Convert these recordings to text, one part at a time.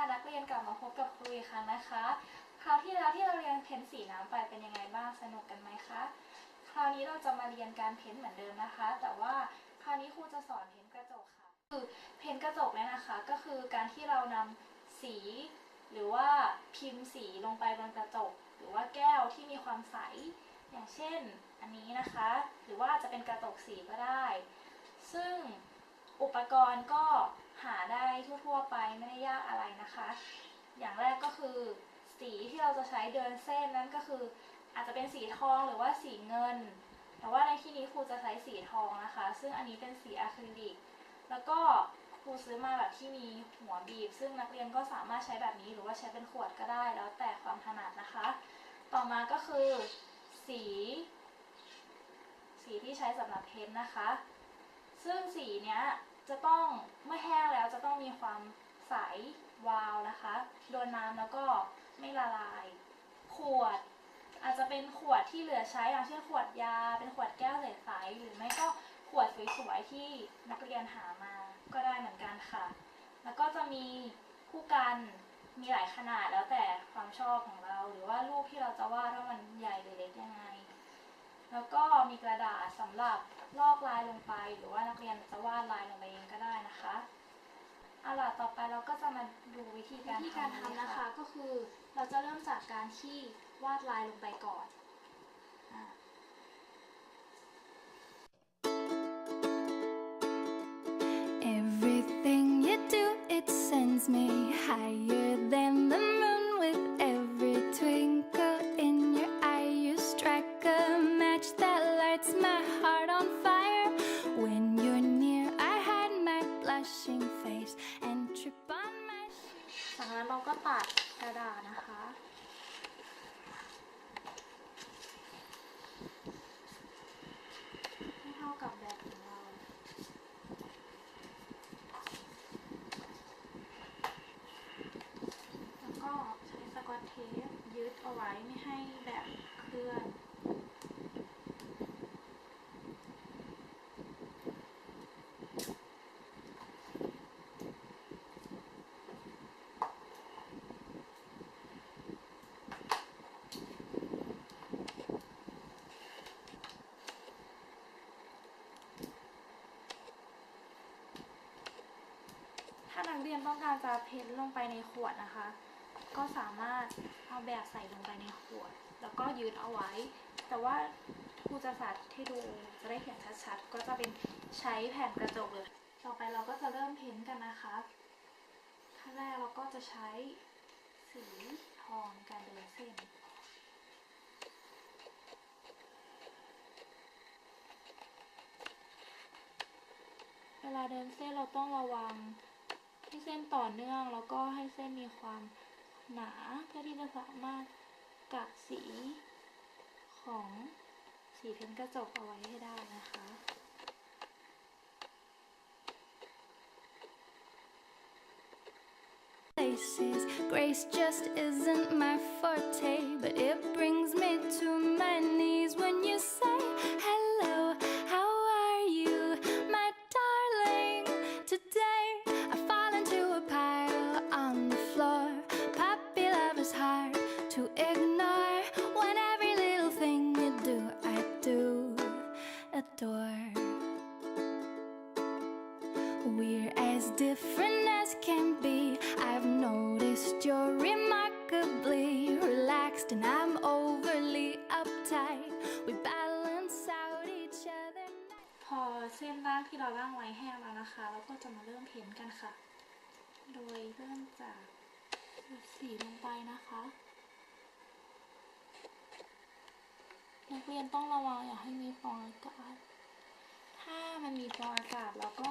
ค่ะนักเรียนกลับมาพบกับครูอีกครั้งนะคะ คราวที่แล้วที่เราเรียนเพ้นสีน้ำไปเป็นยังไงบ้างสนุกกันไหมคะ คราวนี้เราจะมาเรียนการเพ้นเหมือนเดิมนะคะ แต่ว่าคราวนี้ครูจะสอนเพ้นกระจกค่ะ คือเพ้นกระจกเนี่ยนะคะ ก็คือการที่เรานำสี หรือว่าพิมพ์สีลงไปบนกระจก หรือว่าแก้วที่มีความใส อย่างเช่น อันนี้นะคะ หรือว่าจะเป็นกระจกสีก็ได้ ซึ่งอุปกรณ์ก็ หาได้ทั่วๆไปไม่ได้ยากอะไรนะคะ อย่างแรกก็คือ สีที่เราจะใช้เดินเส้นนั่นก็คืออาจจะเป็นสีทองหรือว่าสีเงิน แต่ว่าในที่นี้ครูจะใช้สีทองนะคะ ซึ่งอันนี้เป็นสีอะคริลิก แล้วก็ครูซื้อมาแบบที่มีหัวบีบ ซึ่งนักเรียนก็สามารถใช้แบบนี้หรือว่าใช้เป็นขวดก็ได้ แล้วแต่ความถนัดนะคะ ต่อมาก็คือ สี สีที่ใช้สำหรับเพ้นนะคะ ซึ่งสีเนี้ย จะต้องเมื่อแห้งแล้วจะต้องมีความใสวาวนะคะ โดนน้ำแล้วก็ไม่ละลาย ขวด อาจจะเป็นขวดที่เหลือใช้อย่างเช่นขวดยา เป็นขวดแก้วใสๆหรือไม่ก็ขวดสวยๆที่นักเรียนหามาก็ได้เหมือนกันค่ะ แล้วก็จะมีผู้กันมีหลายขนาดแล้วแต่ความชอบของเรา หรือว่ารูปที่เราจะวาดว่ามันใหญ่หรือเล็กยังไง แล้วก็มีกระดาษสำหรับลอกลายลงไป หรือว่านักเรียนจะวาดลายลงไปเองก็ได้นะคะเอาล่ะต่อไปเราก็จะมาดูวิธีการวิธีการทำนะคะก็คือเราจะเริ่มจากการที่วาดลายลงไปก่อน จากนั้นเราก็ตัดกระดาษนะคะ ให้เท่ากับแบบของเรา แล้วก็ใช้สกอตเทปยึดเอาไว้ไม่ให้แบบเคลื่อน ถ้า นักเรียนต้องการจะเพ้นลงไปในขวดนะคะ ก็สามารถเอาแบบใส่ลงไปในขวด แล้วก็ยืดเอาไว้ แต่ว่าครูจะสาธิตให้ดูจะได้เห็นชัดๆก็จะเป็นใช้แผ่นกระจกเลยต่อไปเราก็จะเริ่มเพ้นกันนะคะขั้นแรกเราก็จะใช้สีทองในการเดินเส้นเวลาเดินเส้นเราต้องระวัง ให้เส้นต่อเนื่องแล้วก็ให้เส้นมีความหนาเพื่อที่จะสามารถกัดสีของสีเพ้นกระจกเอาไว้ให้ได้นะคะ places. We're as different as can be. I've noticed you're remarkably relaxed, and I'm overly uptight. We balance out each other. พอเส้นร่างที่เราร่างไว้แห้งแล้วนะคะ เราก็จะมาเริ่มเพ้นกันค่ะ โดยเริ่มจากหยดสีลงไปนะคะ นักเรียนต้องระวังอย่าให้มีฟองอากาศ ถ้ามันมีฟองอากาศเราก็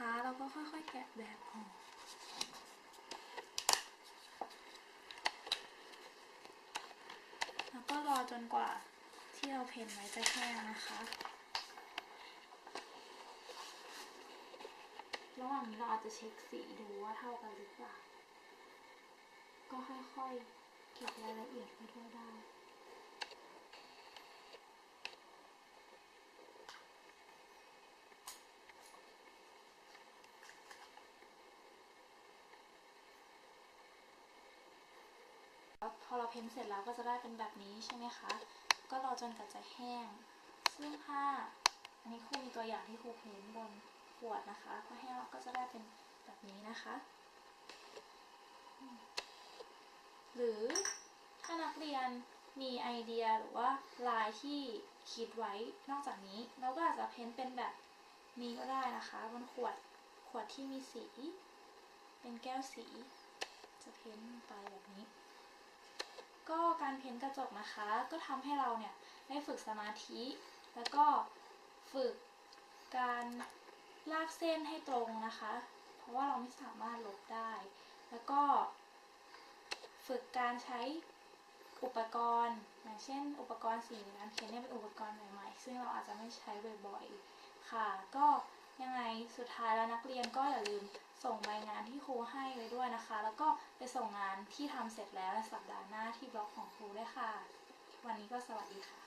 แล้วนะเราก็ค่อยๆแกะแบบออกแล้วก็รอจนกว่าที่เราเพ้นไว้จะแห้งนะคะระหว่างนี้เราอาจจะเช็คสีดูว่าเท่ากันหรือเปล่า ก็ค่อยๆเก็บรายละเอียดไปด้วยได้ อเราเพ้นเสร็จแล้วก็จะได้เป็นแบบนี้ใช่ไหมคะ ก็รอจนกว่าจะแห้ง ซึ่งถ้าอันนี้ครูมีตัวอย่างที่ครูเพ้นบนขวดนะคะพอแห้งแล้วก็จะได้เป็นแบบนี้นะคะ หรือถ้านักเรียนมีไอเดียหรือว่าลายที่คิดไว้นอกจากนี้ เราก็อาจจะเพ้นเป็นแบบนี้ก็ได้นะคะ บนขวดขวดที่มีสี เป็นแก้วสี จะเพ้นไปแบบนี้ ก็การเพ้นกระจกนะคะ ก็ทำให้เราเนี่ยได้ฝึกสมาธิ แล้วก็ฝึกการลากเส้นให้ตรงนะคะ เพราะว่าเราไม่สามารถลบได้ แล้วก็ ฝึกการใช้อุปกรณ์ อย่างเช่น อุปกรณ์สีการเพ้นเนี่ยเป็นอุปกรณ์ใหม่ๆ ซึ่งเราอาจจะไม่ใช้บ่อยๆ ค่ะ ก็ ยังไงสุดท้ายแล้วนักเรียนก็อย่าลืมส่งใบงานที่ครูให้ไว้ด้วยนะคะ แล้วก็ไปส่งงานที่ทำเสร็จแล้วในสัปดาห์หน้าที่บล็อกของครูด้วยค่ะ วันนี้ก็สวัสดีค่ะ